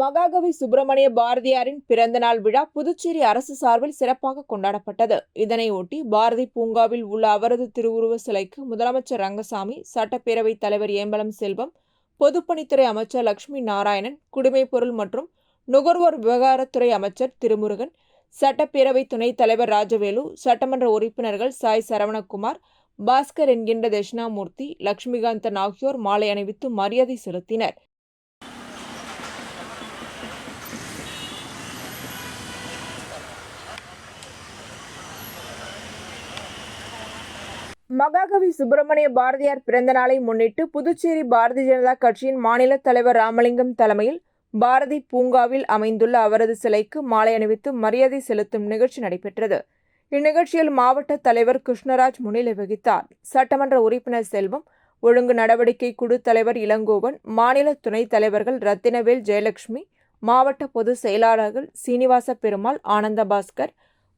மகாகவி சுப்பிரமணிய பாரதியாரின் பிறந்தநாள் விழா புதுச்சேரி அரசு சார்பில் சிறப்பாக கொண்டாடப்பட்டது. இதனையொட்டி பாரதி பூங்காவில் உள்ள அவரது திருவுருவ சிலைக்கு முதலமைச்சர் ரங்கசாமி சட்டப்பேரவைத் தலைவர் ஏம்பலம் செல்வம் பொதுப்பணித்துறை அமைச்சர் லட்சுமி நாராயணன் குடிமைப் பொருள் மற்றும் நுகர்வோர் விவகாரத்துறை அமைச்சர் திருமுருகன் சட்டப்பேரவை துணைத் தலைவர் ராஜவேலு சட்டமன்ற உறுப்பினர்கள் சாய் சரவணகுமார் பாஸ்கர் என்கின்ற தட்சிணாமூர்த்தி லட்சுமிகாந்தன் ஆகியோர் மாலை அணிவித்து மரியாதை செலுத்தினர். மகாகவி சுப்பிரமணிய பாரதியார் பிறந்த நாளை முன்னிட்டு புதுச்சேரி பாரதிய ஜனதா கட்சியின் மாநில தலைவர் ராமலிங்கம் தலைமையில் பாரதி பூங்காவில் அமைந்துள்ள அவரது சிலைக்கு மாலை அணிவித்து மரியாதை செலுத்தும் நிகழ்ச்சி நடைபெற்றது. இந்நிகழ்ச்சியில் மாவட்ட தலைவர் கிருஷ்ணராஜ் முன்னிலை வகித்தார். சட்டமன்ற உறுப்பினர் செல்வம் ஒழுங்கு நடவடிக்கை குழு தலைவர் இளங்கோவன் மாநில துணைத் தலைவர்கள் ரத்தினவேல் ஜெயலட்சுமி மாவட்ட பொதுச் செயலாளர்கள் சீனிவாச பெருமாள் ஆனந்த பாஸ்கர்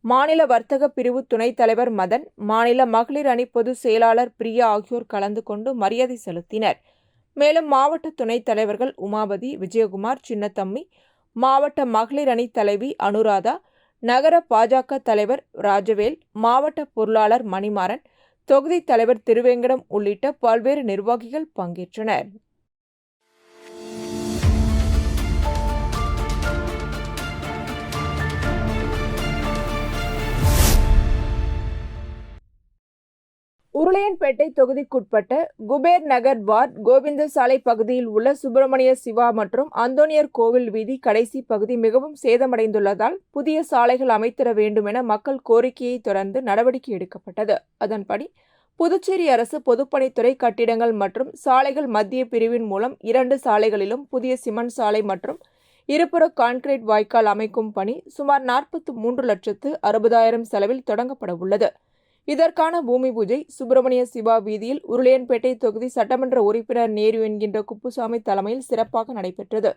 மாநில வர்த்தக பிரிவு துணைத் தலைவர் மதன் மாநில மகளிர் அணி பொதுச் செயலாளர் பிரியா ஆகியோர் கலந்து கொண்டு மரியாதை செலுத்தினர். மேலும் மாவட்ட துணைத் தலைவர்கள் உமாபதி விஜயகுமார் சின்னத்தம்மி மாவட்ட மகளிர் அணி தலைவி அனுராதா நகர பாஜக தலைவர் ராஜவேல் மாவட்ட பொருளாளர் மணிமாறன் தொகுதி தலைவர் திருவேங்கடம் உள்ளிட்ட பல்வேறு நிர்வாகிகள் பங்கேற்றனர். உருளையன்பேட்டை தொகுதிக்குட்பட்ட குபேர் நகர் வார்ட் கோவிந்த சாலை பகுதியில் உள்ள சுப்பிரமணிய சிவா மற்றும் அந்தோனியர் கோவில் வீதி கடைசி பகுதி மிகவும் சேதமடைந்துள்ளதால் புதிய சாலைகள் அமைத்திட வேண்டும் என மக்கள் கோரிக்கையை தொடர்ந்து நடவடிக்கை எடுக்கப்பட்டது. அதன்படி புதுச்சேரி அரசு பொதுப்பணித்துறை கட்டிடங்கள் மற்றும் சாலைகள் மத்திய பிரிவின் மூலம் இரண்டு சாலைகளிலும் புதிய சிமெண்ட் சாலை மற்றும் இருபுற கான்கிரீட் வாய்க்கால் அமைக்கும் பணி சுமார் நாற்பத்தி மூன்று லட்சத்து அறுபதாயிரம் செலவில் தொடங்கப்பட உள்ளது. இதற்கான பூமி பூஜை சுப்பிரமணிய சிவா வீதியில் உருளையன்பேட்டை தொகுதி சட்டமன்ற உறுப்பினர் நேரு என்கின்ற குப்புசாமி தலைமையில் சிறப்பாக நடைபெற்றது.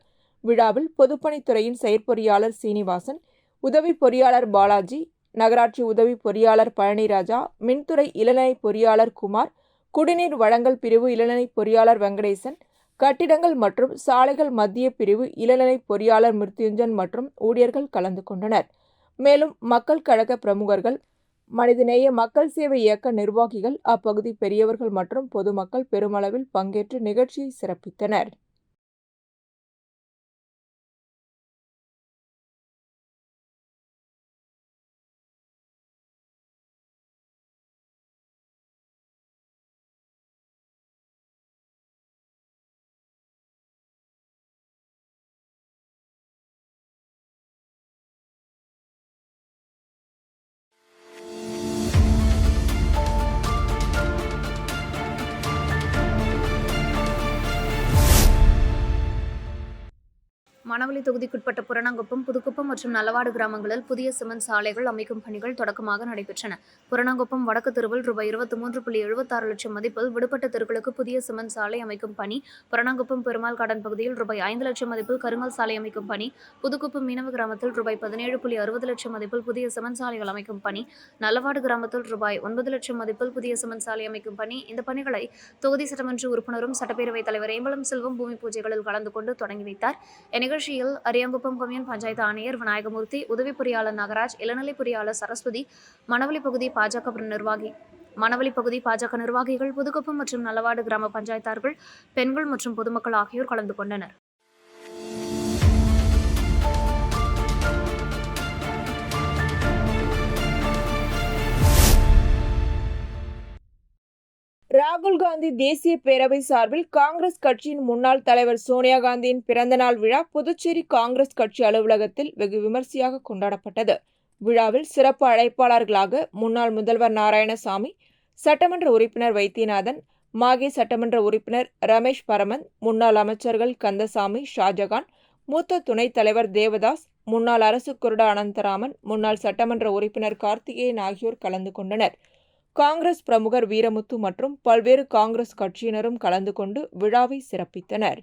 விழாவில் பொதுப்பணித்துறையின் செயற்பொறியாளர் சீனிவாசன் உதவி பொறியாளர் பாலாஜி நகராட்சி உதவி பொறியாளர் பழனிராஜா மின்துறை இளநிலை பொறியாளர் குமார் குடிநீர் வழங்கல் பிரிவு இளநிலை பொறியாளர் வெங்கடேசன் கட்டிடங்கள் மற்றும் சாலைகள் மத்திய பிரிவு இளநிலை பொறியாளர் மிருத்யுஞ்சன் மற்றும் ஊழியர்கள் கலந்து கொண்டனர். மேலும் மக்கள் கழக பிரமுகர்கள் மனிதநேய மக்கள் சேவை இயக்க நிர்வாகிகள் அப்பகுதி பெரியவர்கள் மற்றும் பொதுமக்கள் பெருமளவில் பங்கேற்று நிகழ்ச்சியை சிறப்பித்தனர். மணவெளி தொகுதிக்குட்பட்ட புரணங்குப்பம் புதுக்குப்பம் மற்றும் நல்லவாடு கிராமங்களில் புதிய சிமெண்ட் சாலைகள் அமைக்கும் பணிகள் தொடக்கமாக நடைபெற்றன. புரணங்குப்பம் வடக்கு தெருவில் ரூபாய் இருபத்தி மூன்று புள்ளி எழுபத்தாறு லட்சம் மதிப்பில் விடுபட்ட தெருக்களுக்கு புதிய சிமெண்ட் சாலை அமைக்கும் பணி புரணங்குப்பம் பெருமாள் கார்டன் பகுதியில் ரூபாய் ஐந்து லட்சம் மதிப்பில் கருங்கல் சாலை அமைக்கும் பணி புதுக்குப்பம் மீனவ கிராமத்தில் ரூபாய் பதினேழு புள்ளி அறுபது லட்சம் மதிப்பில் புதிய சிமெண்ட் சாலைகள் அமைக்கும் பணி நல்லவாடு கிராமத்தில் ரூபாய் ஒன்பது லட்சம் மதிப்பில் புதிய சிமெண்ட் சாலை அமைக்கும் பணி. இந்த பணிகளை தொகுதி சட்டமன்ற உறுப்பினரும் சட்டப்பேரவைத் தலைவர் ஏம்பலம் செல்வம் பூமி பூஜைகளில் கலந்து கொண்டு தொடங்கி வைத்தார். நிகழ்ச்சியில் அரியாங்குப்பம் கொம்யூன் பஞ்சாயத்து ஆணையர் விநாயகமூர்த்தி உதவி பொறியாளர் நகராஜ் இளநிலை பொறியாளர் சரஸ்வதி மணவலி பகுதி பாஜக நிர்வாகி. மணவலி பகுதி பாஜக நிர்வாகிகள் புதுக்குப்பம் மற்றும் நல்லவாடு கிராம பஞ்சாயத்தார்கள் பெண்கள் மற்றும் பொதுமக்கள் ஆகியோர் கலந்து கொண்டனர். ராகுல் காந்தி தேசிய பேரவை சார்பில் காங்கிரஸ் கட்சியின் முன்னாள் தலைவர் சோனியா காந்தியின் பிறந்தநாள் விழா புதுச்சேரி காங்கிரஸ் கட்சி அலுவலகத்தில் வெகு விமர்சையாக கொண்டாடப்பட்டது. விழாவில் சிறப்பு அழைப்பாளர்களாக முன்னாள் முதல்வர் நாராயணசாமி சட்டமன்ற உறுப்பினர் வைத்தியநாதன் மாகே சட்டமன்ற உறுப்பினர் ரமேஷ் பரமன் முன்னாள் அமைச்சர்கள் கந்தசாமி ஷாஜகான் மூத்த துணைத் தலைவர் தேவதாஸ் முன்னாள் அரசு குருடா அனந்தராமன் முன்னாள் சட்டமன்ற உறுப்பினர் கார்த்திகேயன் ஆகியோர் கலந்து கொண்டனர். காங்கிரஸ் பிரமுகர் வீரமுத்து மற்றும் பல்வேறு காங்கிரஸ் கட்சியினரும் கலந்து கொண்டு விழாவை சிறப்பித்தனர்.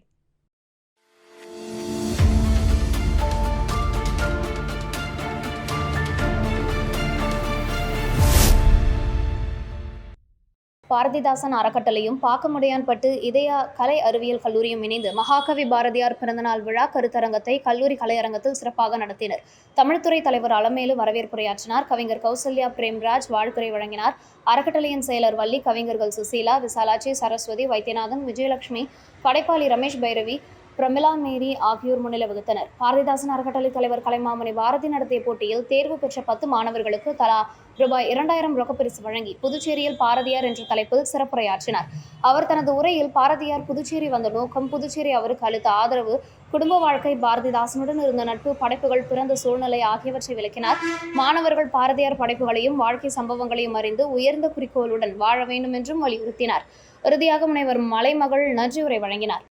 பாரதிதாசன் அறக்கட்டளையும் பாக்கமுடையான்பட்டு இதயா கலை அறிவியல் கல்லூரியும் இணைந்து மகாகவி பாரதியார் பிறந்தநாள் விழா கருத்தரங்கத்தை கல்லூரி கலையரங்கத்தில் சிறப்பாக நடத்தினர். தமிழ்துறை தலைவர் அலமேலு வரவேற்புரையாற்றினார். கவிஞர் கௌசல்யா பிரேம்ராஜ் வாழ்த்துறை வழங்கினார். அறக்கட்டளையின் செயலர் வள்ளி கவிஞர்கள் சுசீலா விசாலாட்சி சரஸ்வதி வைத்தியநாதன் விஜயலட்சுமி படைப்பாளி ரமேஷ் பைரவி பிரமிளா மேரி ஆகியோர் முன்னிலை வகுத்தனர். பாரதிதாசன் அறக்கட்டளை தலைவர் கலைமாமணி பாரதி நடத்திய போட்டியில் தேர்வு பெற்ற பத்து மாணவர்களுக்கு தலா ரூபாய் இரண்டாயிரம் ரொக்கப்பரிசு வழங்கி புதுச்சேரியில் பாரதியார் என்ற தலைப்பில் சிறப்புரையாற்றினார். அவர் தனது உரையில் பாரதியார் புதுச்சேரி வந்த நோக்கம் புதுச்சேரி அவருக்கு அளித்த ஆதரவு குடும்ப வாழ்க்கை பாரதிதாசனுடன் இருந்த நட்பு படைப்புகள் பிறந்த சூழ்நிலை ஆகியவற்றை விளக்கினார். மாணவர்கள் பாரதியார் படைப்புகளையும் வாழ்க்கை சம்பவங்களையும் அறிந்து உயர்ந்த குறிக்கோளுடன் வாழ வேண்டும் என்றும் வலியுறுத்தினார். இறுதியாக முனைவர் மலைமகள் நன்றியுரை வழங்கினார்.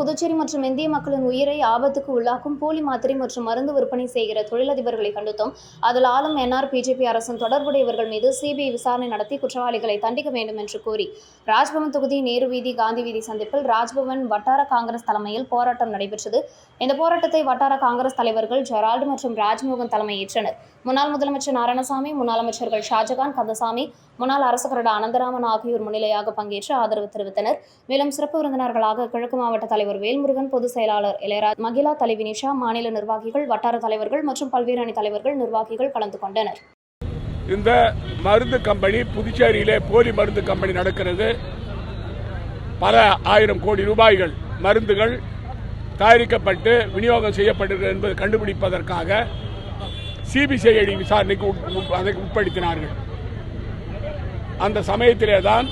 புதுச்சேரி மற்றும் இந்திய மக்களின் உயிரை ஆபத்துக்கு உள்ளாக்கும் போலி மாத்திரை மற்றும் மருந்து விற்பனை செய்கிற தொழிலதிபர்களை கண்டித்தும். அதில் ஆளும் என்ஆர் பிஜேபி அரசின் தொடர்புடையவர்கள் மீது சிபிஐ விசாரணை நடத்தி குற்றவாளிகளை தண்டிக்க வேண்டும் என்று கோரி ராஜ்பவன் தொகுதி நேரு வீதி காந்தி வீதி சந்திப்பில் ராஜ்பவன் வட்டார காங்கிரஸ் தலைமையில் போராட்டம் நடைபெற்றது. இந்த போராட்டத்தை வட்டார காங்கிரஸ் தலைவர்கள் ஜெரால்டு மற்றும் ராஜ்மோகன் தலைமையேற்றனர். முன்னாள் முதலமைச்சர் நாராயணசாமி முன்னாள் அமைச்சர்கள் ஷாஜகான் கந்தசாமி முன்னாள் அரசு கரடா அனந்தராமன் ஆகியோர் முன்னிலையாக பங்கேற்று ஆதரவு தெரிவித்தனர். மேலும் சிறப்பு விருந்தினர்களாக கிழக்கு மாவட்ட தலைவர் வேல்முருகன் பொதுச் செயலாளர் இளையராஜ் மகிழா தலைவி நிஷா மாநில நிர்வாகிகள் வட்டார தலைவர்கள் மற்றும் பல்வேறு அணி தலைவர்கள் நிர்வாகிகள் கலந்து கொண்டனர். இந்த மருந்து கம்பெனி புதுச்சேரியிலே போலி மருந்து கம்பெனி நடக்கிறது. பல ஆயிரம் கோடி ரூபாய்கள் மருந்துகள் தயாரிக்கப்பட்டு விநியோகம் செய்யப்பட்டிருக்கிறது என்பதை கண்டுபிடிப்பதற்காக சிபிசிஐடி விசாரணைக்கு உட்- உட்- அதை உட்படுத்தினார்கள். அந்த சமயத்திலே தான்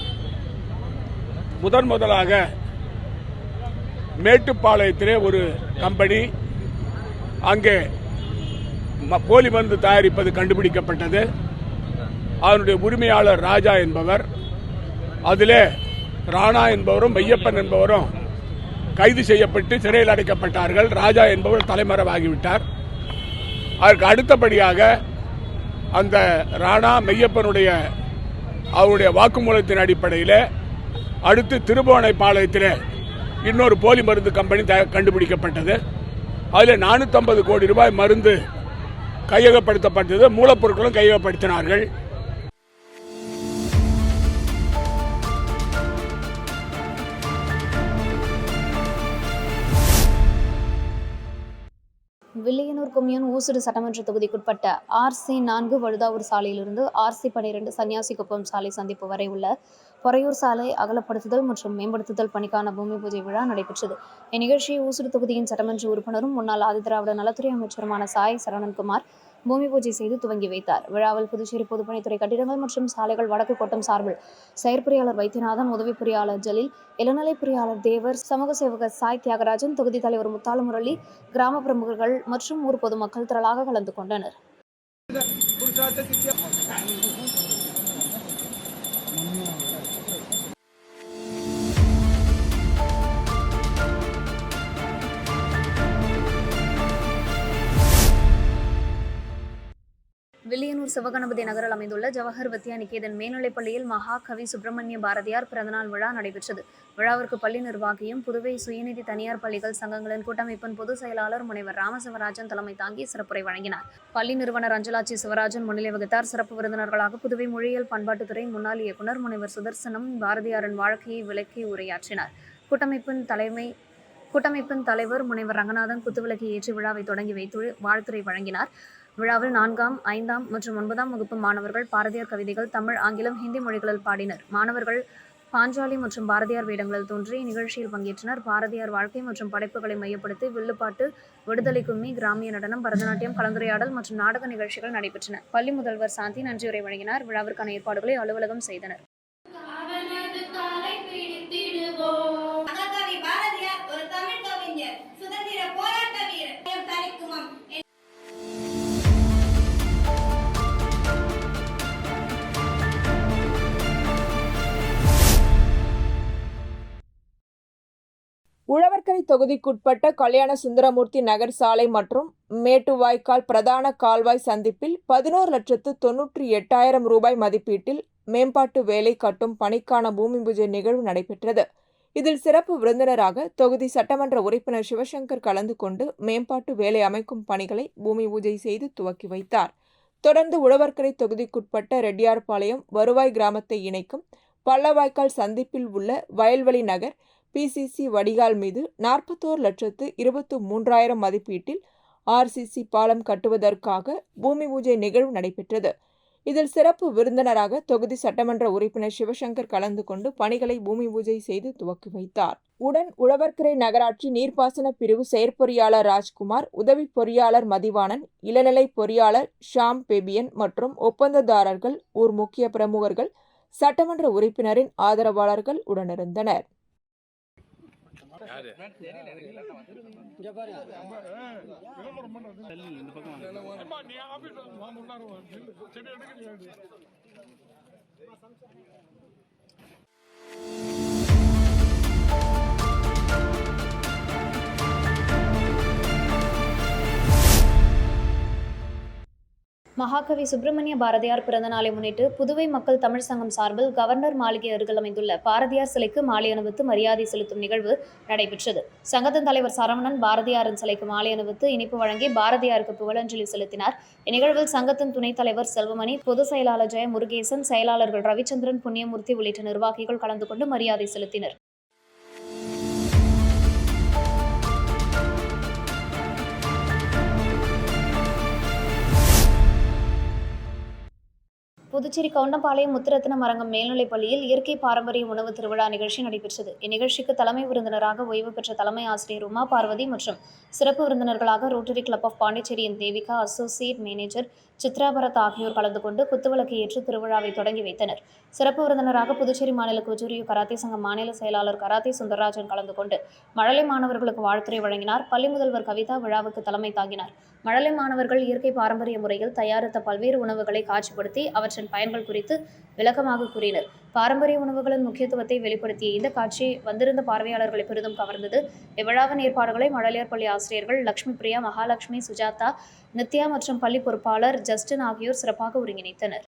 முதன் முதலாக மேட்டுப்பாளையத்திலே ஒரு கம்பெனி. அங்கே ம- போலி மருந்து தயாரிப்பது கண்டுபிடிக்கப்பட்டது. அதனுடைய உரிமையாளர் ராஜா என்பவர். அதிலே ராணா என்பவரும் மையப்பன் என்பவரும் கைது செய்யப்பட்டு சிறையில் அடைக்கப்பட்டார்கள். ராஜா என்பவர் தலைமறைவாகிவிட்டார். அதற்கு அடுத்தபடியாக அந்த ராணா மெய்யப்பனுடைய அவருடைய வாக்குமூலத்தின் அடிப்படையில் அடுத்து திருபுவனைப்பாளையத்தில் இன்னொரு போலி மருந்து கம்பெனி கண்டுபிடிக்கப்பட்டது. அதில் நானூற்றம்பது கோடி ரூபாய் மருந்து கையகப்படுத்தப்பட்டது. மூலப்பொருட்களும் கையகப்படுத்தினார்கள். வில்லியனூர் கொம்யூன் ஊசுடு சட்டமன்ற தொகுதிக்குட்பட்ட ஆர்சி நான்கு வழுதாவூர் சாலையிலிருந்து ஆர்சி பனிரெண்டு சன்னியாசிக்குப்பம் சாலை சந்திப்பு வரை உள்ள பொறையூர் சாலை அகலப்படுத்துதல் மற்றும் மேம்படுத்துதல் பணிக்கான பூமி பூஜை விழா நடைபெற்றது. இந்நிகழ்ச்சியை ஊசுடு தொகுதியின் சட்டமன்ற உறுப்பினரும் முன்னாள் ஆதிதிராவிட நலத்துறை அமைச்சருமான சாய் சரவணன்குமார் பூமி பூஜை செய்து துவங்கி வைத்தார். விழாவில் புதுச்சேரி பொதுப்பணித்துறை கட்டிடங்கள் மற்றும் சாலைகள் வடக்கு கோட்டம் சார்பில் செயற்பொறியாளர் வைத்தியநாதன் உதவி பொறியாளர் ஜலீல் இளநிலை பொறியாளர் தேவர் சமூக சேவகர் சாய் தியாகராஜன் தொகுதி தலைவர் முத்தாலு முரளி கிராம பிரமுகர்கள் மற்றும் ஊர் பொதுமக்கள் திரளாக கலந்து கொண்டனர். சிவகணபதி நகரில் அமைந்துள்ள ஜவஹர் வித்யா நிகேதன் மேல்நிலைப்பள்ளியில் மகாகவி மகா கவி சுப்பிரமணிய பாரதியார் பிறந்தநாள் விழா நடைபெற்றது. விழாவிற்கு பள்ளி நிர்வாகியும் புதுவை சுயநிதி தனியார் பள்ளிகள் சங்கங்களின் கூட்டமைப்பின் பொதுச் செயலாளர் முனைவர் ராமசிவராஜன் தலைமை தாங்கி சிறப்புரை வழங்கினார். பள்ளி நிறுவனர் அஞ்சலாட்சி சிவராஜன் முன்னிலை வகித்தார். சிறப்பு விருந்தினர்களாக புதுவை மொழியியல் பண்பாட்டுத்துறை முன்னாள் இயக்குநர் முனைவர் சுதர்சனம் பாரதியாரின் வாழ்க்கையை விளக்கி உரையாற்றினார். கூட்டமைப்பின் தலைமை கூட்டமைப்பின் தலைவர் முனைவர் ரங்கநாதன் குத்துவிளக்கு ஏற்றி விழாவை தொடங்கி வைத்து வாழ்த்துரை வழங்கினார். விழாவில் நான்காம் ஐந்தாம் மற்றும் ஒன்பதாம் வகுப்பு மாணவர்கள் பாரதியார் கவிதைகள் தமிழ் ஆங்கிலம் ஹிந்தி மொழிகளில் பாடினர். மாணவர்கள் பாஞ்சாலி மற்றும் பாரதியார் வேடங்களில் தோன்றி நிகழ்ச்சியில் பங்கேற்றனர். பாரதியார் வாழ்க்கை மற்றும் படைப்புகளை மையப்படுத்தி வில்லுப்பாட்டு விடுதலை கும்மி கிராமிய நடனம் பரதநாட்டியம் கலந்துரையாடல் மற்றும் நாடக நிகழ்ச்சிகள் நடைபெற்றன. பள்ளி முதல்வர் சாந்தி நன்றியுரை வழங்கினார். விழாவிற்கான ஏற்பாடுகளை அலுவலகம் செய்தனர். தொகுதிக்குட்பட்ட கல்யாண சுந்தரமூர்த்தி நகர் சாலை மற்றும் மேட்டுவாய்க்கால் பிரதான கால்வாய் சந்திப்பில் பதினோரு லட்சத்து தொன்னூற்றி எட்டாயிரம் ரூபாய் மதிப்பீட்டில் மேம்பாட்டு வேலை கட்டும் பணிக்கான பூமி பூஜை நிகழ்வு நடைபெற்றது. இதில் சிறப்பு விருந்தினராக தொகுதி சட்டமன்ற உறுப்பினர் சிவசங்கர் கலந்து கொண்டு மேம்பாட்டு வேலை அமைக்கும் பணிகளை பூமி பூஜை செய்து துவக்கி வைத்தார். தொடர்ந்து உழவர்கரை தொகுதிக்குட்பட்ட ரெட்டியார்பாளையம் வருவாய் கிராமத்தை இணைக்கும் பள்ளவாய்க்கால் சந்திப்பில் உள்ள வயல்வெளி நகர் பிசிசி வடிகால் மீது நாற்பத்தோரு லட்சத்து இருபத்து மூன்றாயிரம் மதிப்பீட்டில் ஆர்சிசி பாலம் கட்டுவதற்காக பூமி பூஜை நிகழ்வு நடைபெற்றது. இதில் சிறப்பு விருந்தினராக தொகுதி சட்டமன்ற உறுப்பினர் சிவசங்கர் கலந்து கொண்டு பணிகளை பூமி பூஜை செய்து துவக்கி வைத்தார். உடன் உழவர்கரை நகராட்சி நீர்ப்பாசன பிரிவு செயற்பொறியாளர் ராஜ்குமார் உதவி பொறியாளர் மதிவாணன் இளநிலை பொறியாளர் ஷாம் பெபியன் மற்றும் ஒப்பந்ததாரர்கள் ஊர் முக்கிய பிரமுகர்கள் சட்டமன்ற உறுப்பினரின் ஆதரவாளர்கள் உடனிருந்தனர். இங்க பாருங்க மகாகவி சுப்பிரமணிய பாரதியார் பிறந்த நாளை முன்னிட்டு புதுவை மக்கள் தமிழ் சங்கம் சார்பில் கவர்னர் மாளிகை அருகில் அமைந்துள்ள பாரதியார் சிலைக்கு மாலை அணிவித்து மரியாதை செலுத்தும் நிகழ்வு நடைபெற்றது. சங்கத்தின் தலைவர் சரவணன் பாரதியாரின் சிலைக்கு மாலை அணிவித்து இனிப்பு வழங்கி பாரதியாருக்கு புகழஞ்சலி செலுத்தினார். இந்நிகழ்வில் சங்கத்தின் துணைத் தலைவர் செல்வமணி பொதுச் செயலாளர் ஜெய முருகேசன் செயலாளர்கள் ரவிச்சந்திரன் புண்ணியமூர்த்தி உள்ளிட்ட நிர்வாகிகள் கலந்து கொண்டு மரியாதை செலுத்தினர். புதுச்சேரி கவுண்டம்பாளையம் முத்துரத்தினம் அரங்கம் மேல்நிலைப் பள்ளியில் இயற்கை பாரம்பரிய உணவு திருவிழா நிகழ்ச்சி நடைபெற்றது. இந்நிகழ்ச்சிக்கு தலைமை விருந்தினராக ஓய்வு பெற்ற தலைமை ஆசிரியர் உமா பார்வதி மற்றும் சிறப்பு விருந்தினர்களாக ரோட்டரி கிளப் ஆஃப் பாண்டிச்சேரியின் தேவிகா அசோசியேட் மேனேஜர் சித்ராபரத் ஆகியோர் கலந்து கொண்டு குத்துவிளக்கு ஏற்று திருவிழாவை தொடங்கி வைத்தனர். சிறப்பு விருந்தினராக புதுச்சேரி மாநில குஜூரியு கராத்தே சங்க மாநில செயலாளர் கராத்தே சுந்தரராஜன் கலந்து கொண்டு மழலை மாணவர்களுக்கு வாழ்த்துரை வழங்கினார். பள்ளி முதல்வர் கவிதா விழாவுக்கு தலைமை தாங்கினார். மழலை மாணவர்கள் இயற்கை பாரம்பரிய முறையில் தயாரித்த பல்வேறு உணவுகளை காட்சிப்படுத்தி அவற்றின் பயன்கள் குறித்து விளக்கமாக கூறினர். பாரம்பரிய உணவுகளின் முக்கியத்துவத்தை வெளிப்படுத்திய இந்த காட்சி வந்திருந்த பார்வையாளர்களை பெரிதும் கவர்ந்தது. இவ்விழாவின் ஏற்பாடுகளை மழலையர் பள்ளி ஆசிரியர்கள் லட்சுமி பிரியா மகாலட்சுமி சுஜாதா நித்யா மற்றும் பள்ளி பொறுப்பாளர் ஜஸ்டின் ஆகியோர் சிறப்பாக ஒருங்கிணைத்தனர்.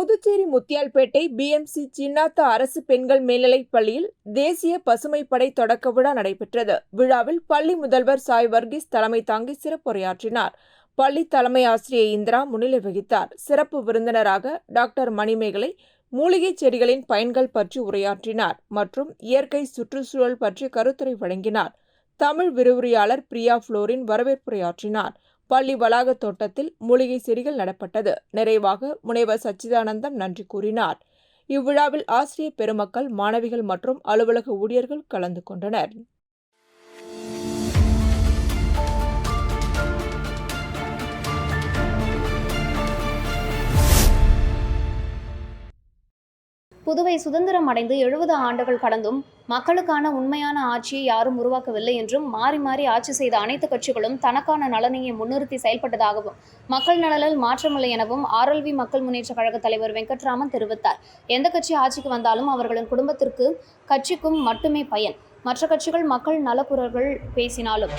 புதுச்சேரி முத்தியால்பேட்டை பிஎம்சி சின்னாத்தா அரசு பெண்கள் மேல்நிலைப் பள்ளியில் தேசிய பசுமைப்படை தொடக்க விழா நடைபெற்றது. விழாவில் பள்ளி முதல்வர் சாய் வர்கீஸ் தலைமை தாங்கி சிறப்புரையாற்றினார். பள்ளி தலைமை ஆசிரியர் இந்திரா முன்னிலை வகித்தார். சிறப்பு விருந்தினராக டாக்டர் மணிமேகலை மூலிகைச் செடிகளின் பயன்கள் பற்றி உரையாற்றினார் மற்றும் இயற்கை சுற்றுச்சூழல் பற்றி கருத்துரை வழங்கினார். தமிழ் விரிவுரையாளர் பிரியா புளோரின் வரவேற்புரையாற்றினார். பள்ளி வளாக தோட்டத்தில் மூலிகை செடிகள் நடப்பட்டது. நிறைவாக முனைவர் சச்சிதானந்தம் நன்றி கூறினார். இவ்விழாவில் ஆசிரியர் பெருமக்கள் மாணவிகள் மற்றும் அலுவலக ஊழியர்கள் கலந்து கொண்டனர். புதுவை சுதந்திரம் அடைந்து எழுபது ஆண்டுகள் கடந்தும் மக்களுக்கான உண்மையான ஆட்சியை யாரும் உருவாக்கவில்லை என்றும் மாறி மாறி ஆட்சி செய்த அனைத்து கட்சிகளும் தனக்கான நலனையை முன்னிறுத்தி செயல்பட்டதாகவும் மக்கள் நலனில் மாற்றமில்லை எனவும் ஆர்எல்வி மக்கள் முன்னேற்ற கழக தலைவர் வெங்கட்ராமன் தெரிவித்தார். எந்த கட்சி ஆட்சிக்கு வந்தாலும் அவர்களின் குடும்பத்திற்கு கட்சிக்கும் மட்டுமே பயன். மற்ற கட்சிகள் மக்கள் நலக்குரல்கள் பேசினாலும்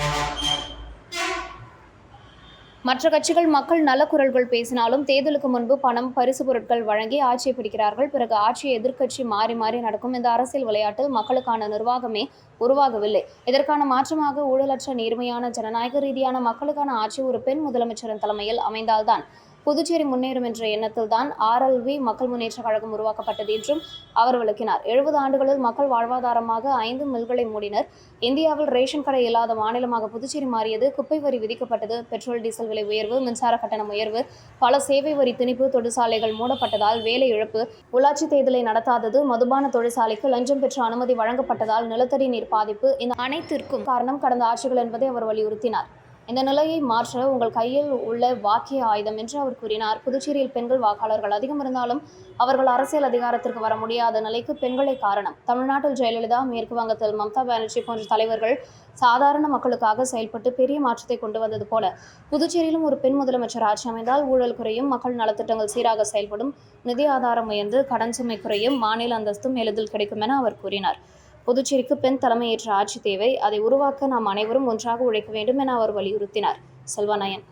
மற்ற கட்சிகள் மக்கள் நலக்குரல்கள் பேசினாலும் தேர்தலுக்கு முன்பு பணம் பரிசு பொருட்கள் வழங்கி ஆட்சியை பிடிக்கிறார்கள். பிறகு ஆட்சியை எதிர்க்கட்சி மாறி மாறி நடக்கும். இந்த அரசியல் விளையாட்டில் மக்களுக்கான நிர்வாகமே உருவாகவில்லை. இதற்கான மாற்றமாக ஊழலற்ற நேர்மையான ஜனநாயக ரீதியான மக்களுக்கான ஆட்சி ஒரு பெண் முதலமைச்சரின் தலைமையில் அமைந்தால்தான் புதுச்சேரி முன்னேறும் என்ற எண்ணத்தில் தான் ஆர்எல்வி மக்கள் முன்னேற்ற கழகம் உருவாக்கப்பட்டது என்றும் அவர் விளக்கினார். எழுபது ஆண்டுகளில் மக்கள் வாழ்வாதாரமாக ஐந்து மில்களை மூடினர். இந்தியாவில் ரேஷன் கடை இல்லாத மாநிலமாக புதுச்சேரி மாறியது. குப்பை வரி விதிக்கப்பட்டது. பெட்ரோல் டீசல் விலை உயர்வு மின்சார கட்டணம் உயர்வு பல சேவை வரி திணிப்பு தொழிற்சாலைகள் மூடப்பட்டதால் வேலை இழப்பு உள்ளாட்சி தேர்தலை நடத்தாதது மதுபான தொழிற்சாலைக்கு லஞ்சம் பெற்ற அனுமதி வழங்கப்பட்டதால் நிலத்தடி நீர் பாதிப்பு இந்த அனைத்திற்கும் காரணம் கடந்த ஆட்சிகள் என்பதை அவர் வலியுறுத்தினார். இந்த நிலையை மாற்ற உங்கள் கையில் உள்ள வாக்கிய ஆயுதம் என்று அவர் கூறினார். புதுச்சேரியில் பெண்கள் வாக்காளர்கள் அதிகம் இருந்தாலும் அவர்கள் அரசியல் அதிகாரத்திற்கு வர முடியாத நிலைக்கு பெண்களே காரணம். தமிழ்நாட்டில் ஜெயலலிதா மேற்கு வங்கத்தில் மம்தா பானர்ஜி போன்ற தலைவர்கள் சாதாரண மக்களுக்காக செயல்பட்டு பெரிய மாற்றத்தை கொண்டு வந்தது போல புதுச்சேரியிலும் ஒரு பெண் முதலமைச்சர் ஆட்சி அமைந்தால் ஊழல் குறையும் மக்கள் நலத்திட்டங்கள் சீராக செயல்படும் நிதி ஆதாரம் உயர்ந்து கடன் சுமை குறையும் மாநில அந்தஸ்தும் எளிதில் கிடைக்கும் என அவர் கூறினார். புதுச்சேரிக்கு பெண் தலைமையேற்ற ஆட்சி தேவை. அதை உருவாக்க நாம் அனைவரும் ஒன்றாக உழைக்க வேண்டும் என அவர் வலியுறுத்தினார். செல்வாநயன்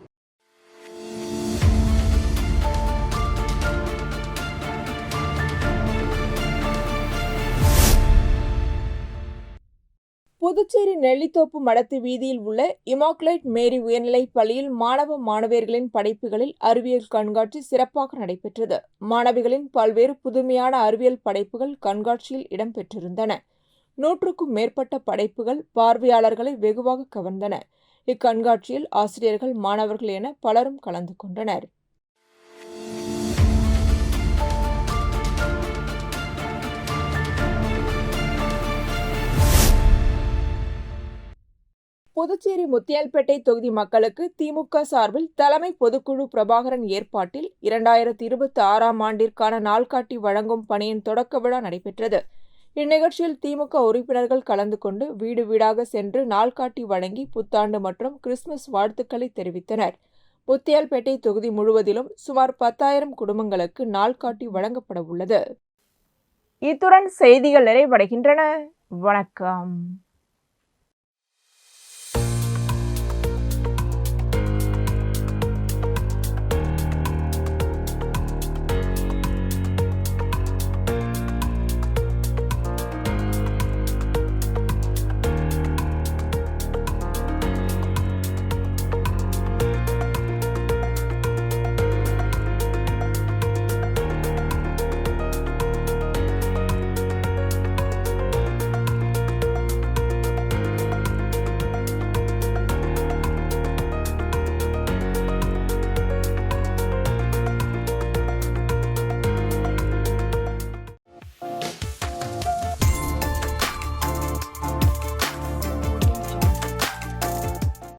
புதுச்சேரி நெல்லித்தோப்பு மடத்து வீதியில் உள்ள இமாக்குலேட் மேரி உயர்நிலைப் பள்ளியில் மாணவ மாணவியர்களின் படைப்புகளில் அறிவியல் கண்காட்சி சிறப்பாக நடைபெற்றது. மாணவிகளின் பல்வேறு புதுமையான அறிவியல் படைப்புகள் கண்காட்சியில் இடம்பெற்றிருந்தன நூற்றுக்கும் மேற்பட்ட படைப்புகள் பார்வையாளர்களை வெகுவாக கவர்ந்தன. இக்கண்காட்சியில் ஆசிரியர்கள் மாணவர்கள் என பலரும் கலந்து கொண்டனர். புதுச்சேரி முத்தியால்பேட்டை தொகுதி மக்களுக்கு திமுக சார்பில் தலைமை பொதுக்குழு பிரபாகரன் ஏற்பாட்டில் இரண்டாயிரத்தி இருபத்தி ஆறாம் ஆண்டிற்கான நாள்காட்டி வழங்கும் பணியின் தொடக்க விழா நடைபெற்றது. இந்நிகழ்ச்சியில் திமுக உறுப்பினர்கள் கலந்து கொண்டு வீடு வீடாக சென்று நாள்காட்டி வழங்கி புத்தாண்டு மற்றும் கிறிஸ்துமஸ் வாழ்த்துக்களை தெரிவித்தனர். முத்தியால்பேட்டை தொகுதி முழுவதிலும் சுமார் பத்தாயிரம் குடும்பங்களுக்கு நாள்காட்டி வழங்கப்பட உள்ளது. இத்துடன் செய்திகள் நிறைவடைகின்றன. வணக்கம்.